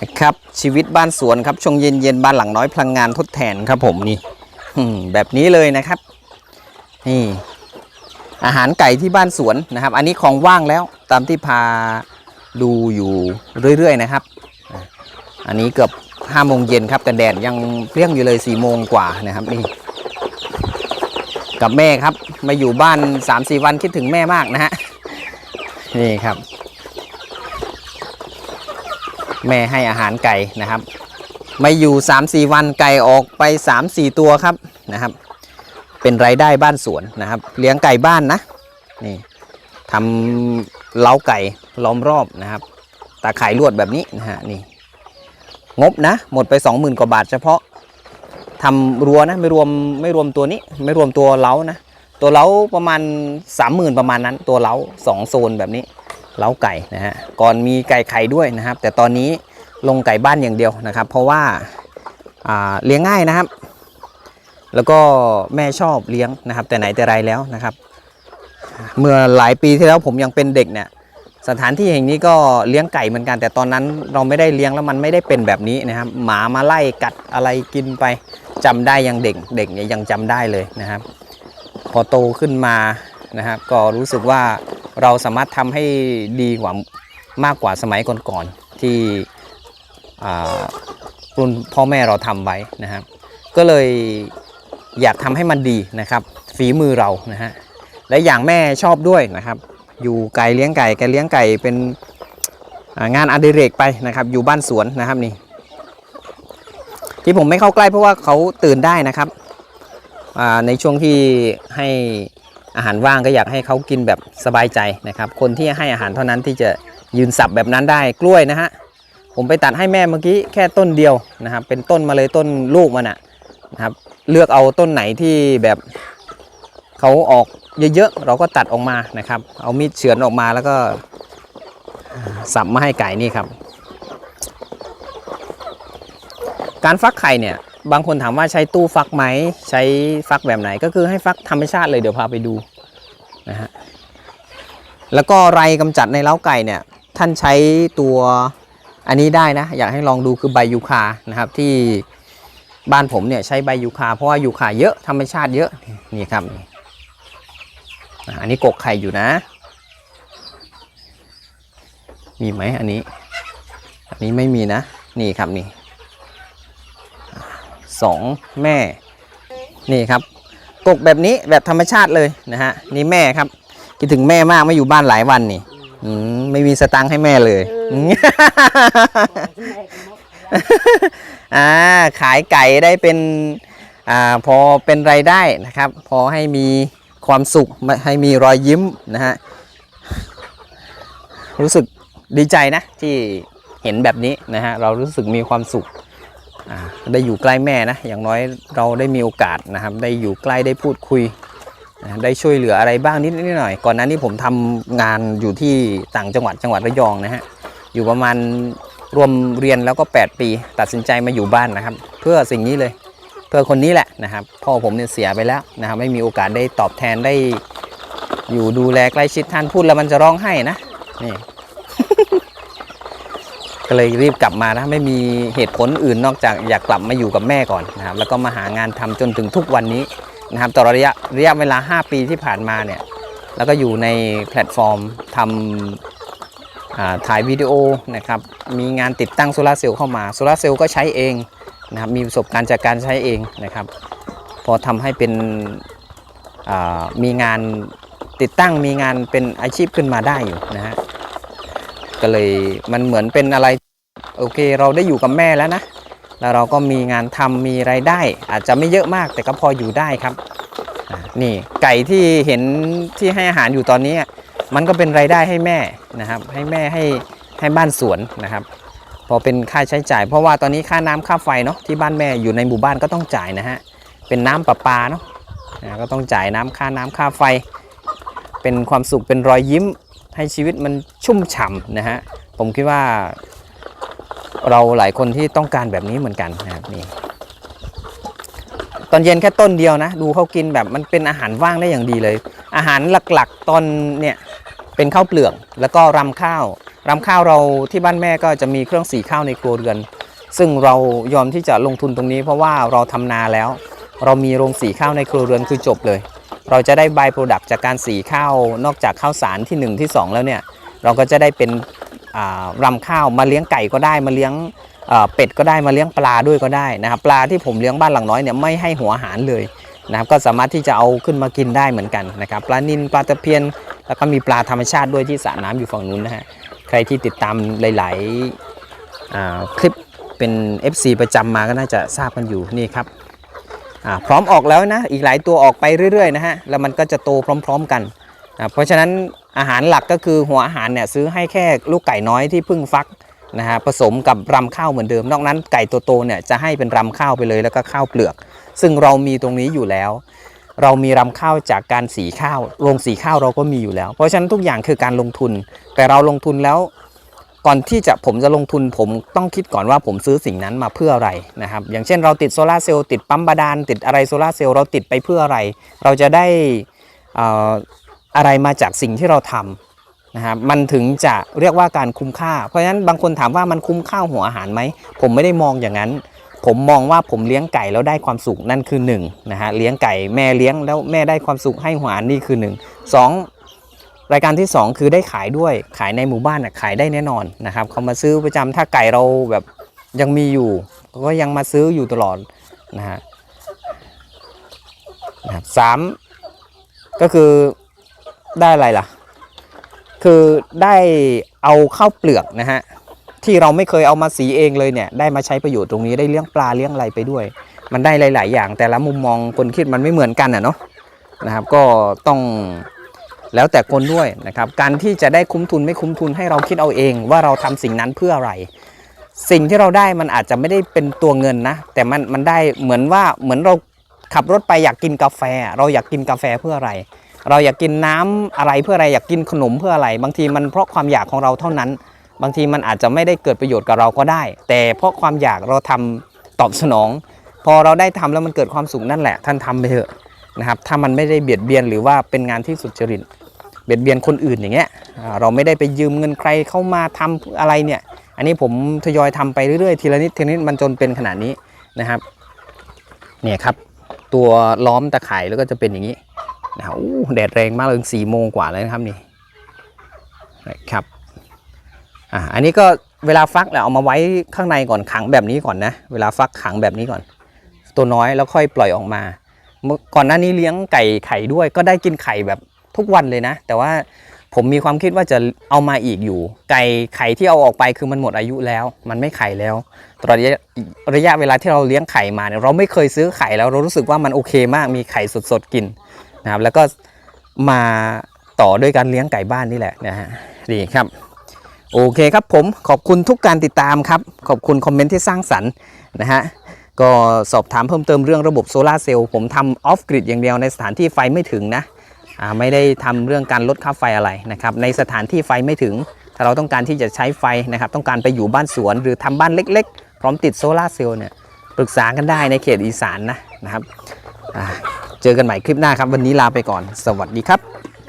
นะครับชีวิตบ้านสวนครับช่วงเย็นเย็นๆบ้านหลังน้อยพลังงานทดแทนครับผมนี่แบบนี้เลยนะครับนี่อาหารไก่ที่บ้านสวนนะครับ อันนี้ของว่างแล้วตามที่พาดูอยู่เรื่อยๆนะครับ อันนี้เกือบห้าโมงเย็นครับแต่แดดยังเปรี้ยงอยู่เลยสี่โมงกว่านะครับนี่กับแม่ครับมาอยู่บ้าน3-4วันคิดถึงแม่มากนะฮะนี่ครับ แม่ให้อาหารไก่นะครับ ไม่อยู่3-4วันไก่ออกไป 3-4 ตัวครับนะครับ เป็นรายได้บ้านสวนนะครับ เลี้ยงไก่บ้านนะนี่ทำเล้าไก่ล้อมรอบนะครับตาข่ายลวดแบบนี้นะฮะนี่งบนะหมดไป 20,000กว่าบาทเฉพาะทำรั้วนะไม่รวมไม่รวมตัวนี้ ไม่รวมตัวเล้านะตัวเล้าประมาณ 30,000 ประมาณนั้น ตัวเล้าสองโซนแบบนี้ เล้าไก่นะฮะก่อนมีไก่ไข่ด้วยนะครับ แต่ตอนนี้ลงไก่บ้านอย่างเดียวนะครับ เพราะว่าาเลี้ยงง่ายนะครับ แล้วก็แม่ชอบเลี้ยงนะครับ แต่ไหนแต่ไรแล้วนะครับ เมื่อหลายปีที่แล้วผมยังเป็นเด็กเนี่ยสถานที่แห่งนี้ก็เลี้ยงไก่เหมือนกัน แต่ตอนนั้นเราไม่ได้เลี้ยงแล้วมันไม่ได้เป็นแบบนี้นะครับ หมามาไล่กัดอะไรกินไปจำได้ยังเด็กเด็กเนี่ยยังจำได้เลยนะครับ พอโตขึ้นมา นะครับก็รู้สึกว่าเราสามารถทำให้ดีกว่ามากกว่าสมัยก่อนๆที่รุ่นพ่อแม่เราทำไว้นะครับ ก็เลยอยากทำให้มันดีนะครับ ฝีมือเรานะฮะและอย่างแม่ชอบด้วยนะครับ อยู่ไก่เลี้ยงไก่แกเลี้ยงไก่เป็นงานอดิเรกไปนะครับ อยู่บ้านสวนนะครับนี่ ที่ผมไม่เข้าใกล้เพราะว่าเขาตื่นได้นะครับในช่วงที่ให้ อาหารว่างก็อยากให้เขากินแบบสบายใจนะครับ คนที่ให้อาหารเท่านั้นที่จะยืนสับแบบนั้นได้กล้วยนะฮะผมไปตัดให้แม่เมื่อกี้แค่ต้นเดียวนะครับ เป็นต้นมาเลยต้นลูกมันอะนะครับ เลือกเอาต้นไหนที่แบบเขาออกเยอะๆเราก็ตัดออกมานะครับ เอามีดเฉือนออกมาแล้วก็สับมาให้ไก่นี่ครับ การฟักไข่เนี่ย บางคนถามว่าใช้ตู้ฟักไหมใช้ฟักแบบไหนก็คือให้ฟักธรรมชาติเลยเดี๋ยวพาไปดูนะฮะแล้วก็ไรกำจัดในเล้าไก่เนี่ยท่านใช้ตัวอันนี้ได้นะ อยากให้ลองดูคือใบยูคานะครับที่บ้านผมเนี่ยใช้ใบยูคาเพราะว่ายูคาเยอะธรรมชาติเยอะนี่ครับอ่อันนี้กกไข่อยู่นะ มีไหมอันนี้ อันนี้ไม่มีนะ นี่ครับนี่ สองแม่ นี่ครับ กกแบบนี้แบบธรรมชาติเลยนะฮะนี่แม่ครับคิดถึงแม่มากไม่อยู่บ้านหลายวันนี่อืมไม่มีสตังค์ให้แม่เลยมอ่าขายไก่ได้เป็นอ่าพอเป็นรายได้นะครับ พอให้มีความสุขให้มีรอยยิ้มนะฮะรู้สึกดีใจนะที่เห็นแบบนี้นะฮะเรารู้สึกมีความสุขอ่า ได้อยู่ใกล้แม่นะอย่างน้อยเราได้มีโอกาสนะครับ ได้อยู่ใกล้ได้พูดคุยได้ช่วยเหลืออะไรบ้างนิดนิดหน่อยก่อนหน้านี้ผมทำงานอยู่ที่ต่างจังหวัดจังหวัดระยองนะฮะอยู่ประมาณรวมเรียนแล้วก็ 8 ปี ตัดสินใจมาอยู่บ้านนะครับ เพื่อสิ่งนี้เลย เพื่อคนนี้แหละนะครับ พ่อผมเนี่ยเสียไปแล้วนะครับ ไม่มีโอกาสได้ตอบแทนได้อยู่ดูแลใกล้ชิดท่านพูดแล้วมันจะร้องไห้นะนี่ ก็เลยรีบกลับมานะไม่มีเหตุผลอื่นนอกจากอยากกลับมาอยู่กับแม่ก่อนนะครับแล้วก็มาหางานทำจนถึงทุกวันนี้นะครับตลอดระยะระยะเวลา 5 ปีที่ผ่านมาเนี่ยแล้วก็อยู่ในแพลตฟอร์มทำถ่ายวิดีโอนะครับมีงานติดตั้งโซลาร์เซลล์เข้ามาโซลาร์เซลล์ก็ใช้เองนะครับมีประสบการณ์จากการใช้เองนะครับพอทำให้เป็นมีงานติดตั้งมีงานเป็นอาชีพขึ้นมาได้อยู่นะฮะ ก็เลยมันเหมือนเป็นอะไรโอเค เราได้อยู่กับแม่แล้วนะ แล้วเราก็มีงานทำมีไรายได้ อาจจะไม่เยอะมากแต่ก็พออยู่ได้ครับนี่ไก่ที่เห็นที่ให้อาหารอยู่ตอนนี้มันก็เป็นไรายได้ให้แม่นะครับ ให้แม่ให้ให้บ้านสวนนะครับ พอเป็นค่าใช้จ่าย เพราะว่าตอนนี้ค่าน้ำค่าไฟเนาะที่บ้านแม่อยู่ในหมู่บ้านก็ต้องจ่ายนะฮะเป็นน้ำประปาเนาะก็ต้องจ่ายน้ำค่าน้ำค่าไฟ เป็นความสุขเป็นรอยยิ้ม ให้ชีวิตมันชุ่มฉ่ำนะฮะผมคิดว่า เราหลายคนที่ต้องการแบบนี้เหมือนกันนะครับนี่ตอนเย็นแค่ต้นเดียวนะ ดูเขากินแบบมันเป็นอาหารว่างได้อย่างดีเลย อาหารหลักๆตอนเนี่ยเป็นข้าวเปลือกแล้วก็รำข้าวรำข้าวเราที่บ้านแม่ก็จะมีเครื่องสีข้าวในครัวเรือน ซึ่งเรายอมที่จะลงทุนตรงนี้เพราะว่าเราทำนาแล้ว เรามีโรงสีข้าวในครัวเรือนคือจบเลย เราจะได้บายโปรดักต์จากการสีข้าวนอกจากข้าวสารที่ 1 ที่ 2 แล้วเนี่ย เราก็จะได้เป็นอ่ารำข้าวมาเลี้ยงไก่ก็ได้มาเลี้ยงเป็ดก็ได้มาเลี้ยงปลาด้วยก็ได้นะครับปลาที่ผมเลี้ยงบ้านหลังน้อยเนี่ยไม่ให้หัวอาหารเลยนะครับก็สามารถที่จะเอาขึ้นมากินได้เหมือนกันนะครับปลานิลปลาตะเพียน แล้วก็มีปลาธรรมชาติด้วยที่สระน้ำอยู่ฝั่งนู้นนะฮะใครที่ติดตามหลาย ๆคลิปเป็น FC ประจำมาก็น่าจะทราบกันอยู่นี่ครับ พร้อมออกแล้วนะ อีกหลายตัวออกไปเรื่อยๆนะฮะ แล้วมันก็จะโตพร้อม ๆกันนะเพราะฉะนั้นอาหารหลักก็คือหัวอาหารเนี่ยซื้อให้แค่ลูกไก่น้อยที่เพิ่งฟักนะฮะผสมกับรำข้าวเหมือนเดิม นอกนั้นไก่โตๆเนี่ยจะให้เป็นรำข้าวไปเลยแล้วก็ข้าวเปลือก ซึ่งเรามีตรงนี้อยู่แล้ว เรามีรำข้าวจากการสีข้าวโรงสีข้าวเราก็มีอยู่แล้ว เพราะฉะนั้นทุกอย่างคือการลงทุน แต่เราลงทุนแล้ว ก่อนที่จะผมจะลงทุนผมต้องคิดก่อนว่าผมซื้อสิ่งนั้นมาเพื่ออะไรนะครับ อย่างเช่นเราติดโซลาเซลล์ติดปั๊มบาดาลติดอะไรโซลาเซลล์เราติดไปเพื่ออะไร เราจะได้เอ่อะไรมาจากสิ่งที่เราทำนะครับมันถึงจะเรียกว่าการคุ้มค่า เพราะฉะนั้นบางคนถามว่ามันคุ้มค่าหัวอาหารไหม ผมไม่ได้มองอย่างนั้น ผมมองว่าผมเลี้ยงไก่แล้วได้ความสุขนั่นคือ1นงนะฮะเลี้ยงไก่แม่เลี้ยงแล้วแม่ได้ความสุขให้หัวอาหารนี่คือ1นงสอง รายการที่ 2 คือได้ขายด้วยขายในหมู่บ้านนะขายได้แน่นอนนะครับเขามาซื้อประจำถ้าไก่เราแบบยังมีอยู่ก็ยังมาซื้ออยู่ตลอดนะฮะนะครับสามก็คือได้อะไรล่ะ คือได้เอาข้าวเปลือกนะฮะที่เราไม่เคยเอามาสีเองเลยเนี่ยได้มาใช้ประโยชน์ตรงนี้ได้เลี้ยงปลาเลี้ยงอะไรไปด้วย มันได้หลาย ๆ อย่าง แต่ละมุมมองคนคิดมันไม่เหมือนกันอะเนาะนะครับ ก็ต้อง แล้วแต่คนด้วยนะครับ การที่จะได้คุ้มทุนไม่คุ้มทุนให้เราคิดเอาเอง ว่าเราทำสิ่งนั้นเพื่ออะไร สิ่งที่เราได้มันอาจจะไม่ได้เป็นตัวเงินนะ แต่มันมันได้เหมือนว่าเหมือนเราขับรถไปอยากกินกาแฟ เราอยากกินกาแฟเพื่ออะไร เราอยากกินน้ำอะไรเพื่ออะไรอยากกินขนมเพื่ออะไร บางทีมันเพราะความอยากของเราเท่านั้น บางทีมันอาจจะไม่ได้เกิดประโยชน์กับเราก็ได้ แต่เพราะความอยากเราทำตอบสนอง พอเราได้ทำแล้วมันเกิดความสุขนั่นแหละ ท่านทำไปเถอะนะครับถ้ามันไม่ได้เบียดเบียนหรือว่าเป็นงานที่สุจริต เบียดเบียนคนอื่นอย่างเงี้ยเราไม่ได้ไปยืมเงินใครเข้ามาทำอะไรเนี่ย อันนี้ผมทยอยทำไปเรื่อยๆทีละนิดทีละนิดมันจนเป็นขนาดนี้นะครับเนี่ยครับ ตัวล้อมตะข่ายแล้วก็จะเป็นอย่างนี้นะครับอู้แดดแรงมากเลยสี่โมงกว่าแล้วนะครับนี่นะครับอ่าอันนี้ก็เวลาฟักเนี่ยเอามาไว้ข้างในก่อนขังแบบนี้ก่อนนะ เวลาฟักขังแบบนี้ก่อน ตัวน้อยแล้วค่อยปล่อยออกมา ก่อนหน้านี้เลี้ยงไก่ไข่ด้วย ก็ได้กินไข่แบบ ทุกวันเลยนะ แต่ว่าผมมีความคิดว่าจะเอามาอีกอยู่ ไก่ไข่ที่เอาออกไปคือมันหมดอายุแล้ว มันไม่ไข่แล้วตลอดระยะเวลาที่เราเลี้ยงไข่มาเนี่ยเราไม่เคยซื้อไข่แล้วเรารู้สึกว่ามันโอเคมากมีไข่สดๆกินนะครับแล้วก็มาต่อด้วยการเลี้ยงไก่บ้านนี่แหละนะฮะดีครับโอเคครับผมขอบคุณทุกการติดตามครับ ขอบคุณคอมเมนต์ที่สร้างสรรค์นะฮะก็สอบถามเพิ่มเติมเรื่องระบบโซลาร์เซลล์ผมทำออฟกริดอย่างเดียวในสถานที่ไฟไม่ถึงนะ ไม่ได้ทำเรื่องการลดค่าไฟอะไรนะครับในสถานที่ไฟไม่ถึง ถ้าเราต้องการที่จะใช้ไฟนะครับต้องการไปอยู่บ้านสวน หรือทำบ้านเล็ก ๆ พร้อมติดโซลาเซลล์เนี่ยปรึกษากันได้ในเขตอีสานนะนะครับเจอกันใหม่คลิปหน้าครับ วันนี้ลาไปก่อน สวัสดีครับ